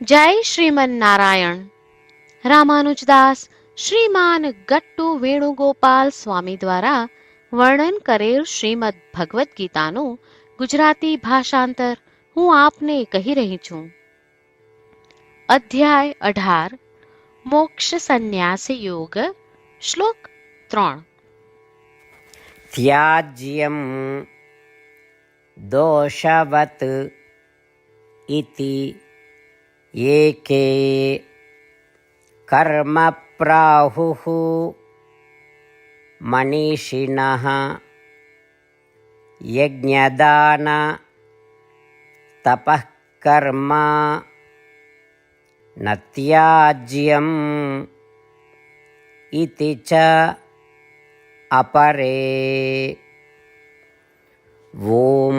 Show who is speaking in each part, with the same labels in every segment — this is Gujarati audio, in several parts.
Speaker 1: જય શ્રીમન નારાયણ રામાનુજદાસ શ્રીમાન ગટ્ટુ વેણુગોપાલ સ્વામી દ્વારા વર્ણન કરેલ શ્રીમદ ભગવદ્ ગીતાનું ગુજરાતી ભાષાંતર હું આપને કહી રહી છું. અધ્યાય અઢાર. મોક્ષ સંન્યાસ યોગ, શ્લોક ત્રણ.
Speaker 2: ત્યાજ્યમ દોષવત ઇતિ ఏకే కర్మప్రాహుః మనీషిణః యజ్ఞదాన తపఃకర్మ నత్యాజ్యం ఇది చ అపరే ఓం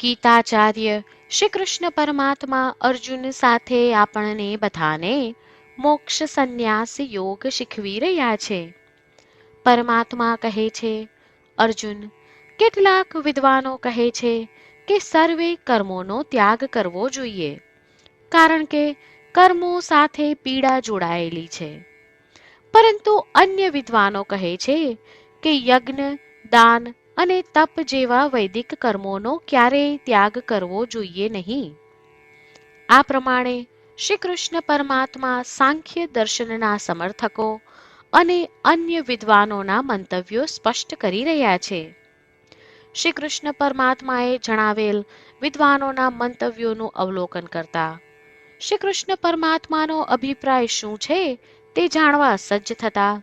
Speaker 1: ગીતાચાર્ય શ્રી કૃષ્ણ પરમાત્મા અર્જુન સાથે આપણને બધાને મોક્ષ સંન્યાસ યોગ શીખવી રહ્યા છે. પરમાત્મા કહે છે, અર્જુન, કેટલાક વિદ્વાનો કહે છે કે સર્વે કર્મોનો ત્યાગ કરવો જોઈએ, કારણ કે કર્મો સાથે પીડા જોડાયેલી છે. પરંતુ અન્ય વિદ્વાનો કહે છે કે યજ્ઞ, દાન અને તપ જેવા વૈદિક કર્મોનો ક્યારેય ત્યાગ કરવો જોઈએ નહીં. આ પ્રમાણે શ્રી કૃષ્ણ પરમાત્મા સાંખ્ય દર્શનના સમર્થકો અને અન્ય વિદ્વાનોના મંતવ્યો સ્પષ્ટ કરી રહ્યા છે. શ્રી કૃષ્ણ પરમાત્માએ જણાવેલ વિદ્વાનોના મંતવ્યોનું અવલોકન કરતા શ્રી કૃષ્ણ પરમાત્માનો અભિપ્રાય શું છે તે જાણવા સજ્જ થતા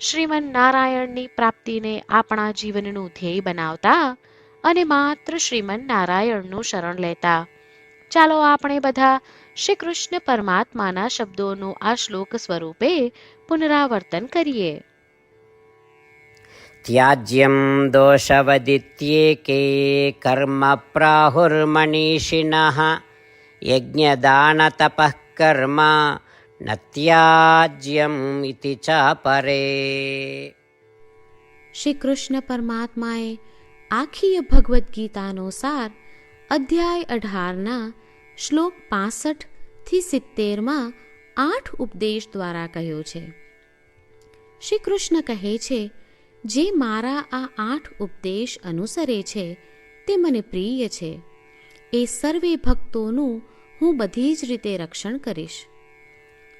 Speaker 1: શ્રીમન નારાયણની પ્રાપ્તિને આપણા જીવનનું ધ્યેય બનાવતા અને માત્ર શ્રીમન નારાયણનું શરણ લેતા. ચાલો આપણે બધા શ્રી કૃષ્ણ પરમાત્માના શબ્દોનું આ શ્લોક સ્વરૂપે પુનરાવર્તન કરીએ.
Speaker 2: ત્યાજ્યમ દોષવદિત્યેકે કર્મ પ્રાહુર્મનીષિણ યજ્ઞદાન તપઃ કર્મા न ત્યાજ્યમ પરે
Speaker 1: શ્રી કૃષ્ણ પરમાત્માએ આખી ભગવદ્ ગીતાનો સાર અધ્યાય અઢારના શ્લોક પાસઠથી સિત્તેરમાં આઠ ઉપદેશ દ્વારા કહ્યો છે શ્રી કૃષ્ણ કહે છે જે મારા આ આઠ ઉપદેશ અનુસરે છે તે મને પ્રિય છે એ સર્વે ભક્તોનું હું બધી જ રીતે રક્ષણ કરીશ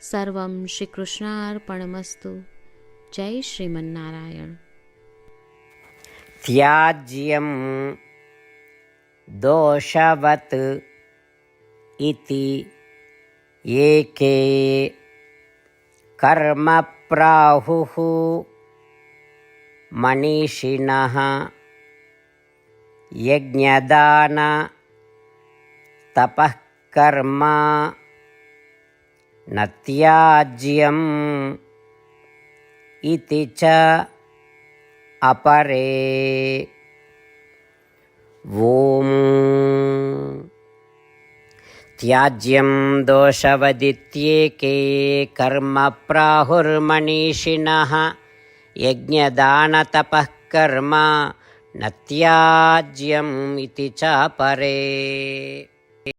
Speaker 1: સર્વમ શ્રી કૃષ્ણાર્પણમસ્તુ જય શ્રીમન નારાયણ
Speaker 2: त्याज्यं दोषवत् इति एके कर्म प्राहुः मनीषिणः यज्ञदान तपः कर्म न त्याज्यम् इति च अपरे ॐ त्याज्यं दोषवदित्येके कर्म प्राहुर्मनीषिणः यज्ञदानतपः कर्म न त्याज्यम् इति च परे